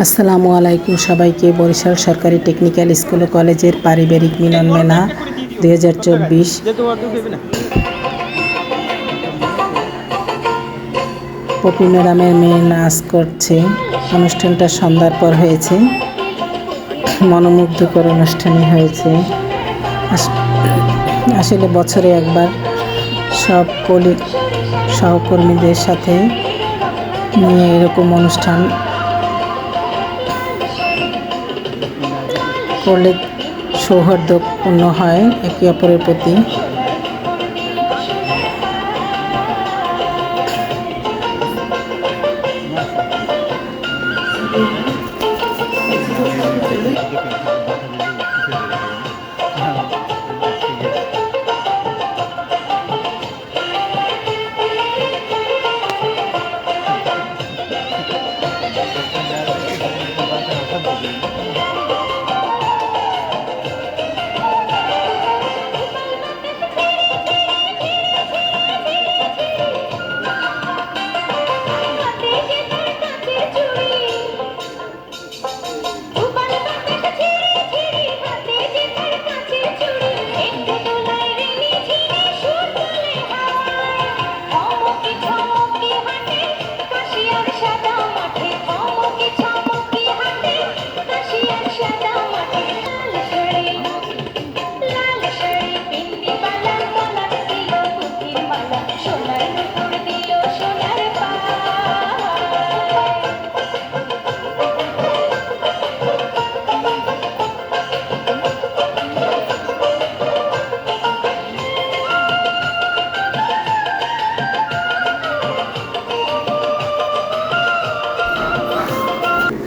আসসালামু আলাইকুম সবাইকে বরিশাল সরকারি টেকনিক্যাল স্কুল ও কলেজের পারিবারিক মিলন মেলা দুই হাজার চব্বিশ। পপি ম্যাডামের মেয়ে নাচ করছে। অনুষ্ঠানটা সন্ধ্যার পর হয়েছে। মনোমুগ্ধকর অনুষ্ঠানই হয়েছে। আস- আসলে বছরে একবার সব কলি, সহকর্মীদের সাথে নিয়ে এরকম অনুষ্ঠান করলে সৌহার্দ্যপূর্ণ হয় একে অপরের প্রতি। সোনার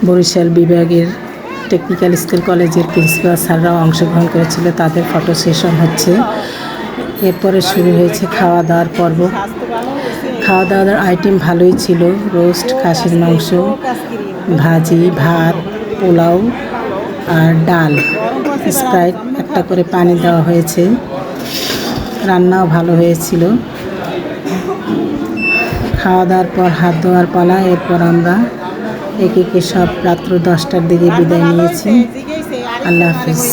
বরিশাল বিভাগের টেকনিক্যাল স্কুল কলেজের প্রিন্সিপাল স্যাররাও অংশগ্রহণ করেছিল, তাদের ফটো সেশন হচ্ছে। এরপরে শুরু হয়েছে খাওয়া দাওয়ার পর্ব। খাওয়া দাওয়ার আইটেম ভালোই ছিল রোস্ট খাসির মাংস, ভাজি, ভাত, পোলাও আর ডাল। স্প্রাইট একটা করে পানি দেওয়া হয়েছে। রান্নাও ভালো হয়েছিল। খাওয়া দাওয়ার পর হাত ধোয়ার পালা, এরপর আমরা একে একে সব রাত্র দশটার দিকে বিদায় নিয়েছি। আল্লাহ হাফিজ।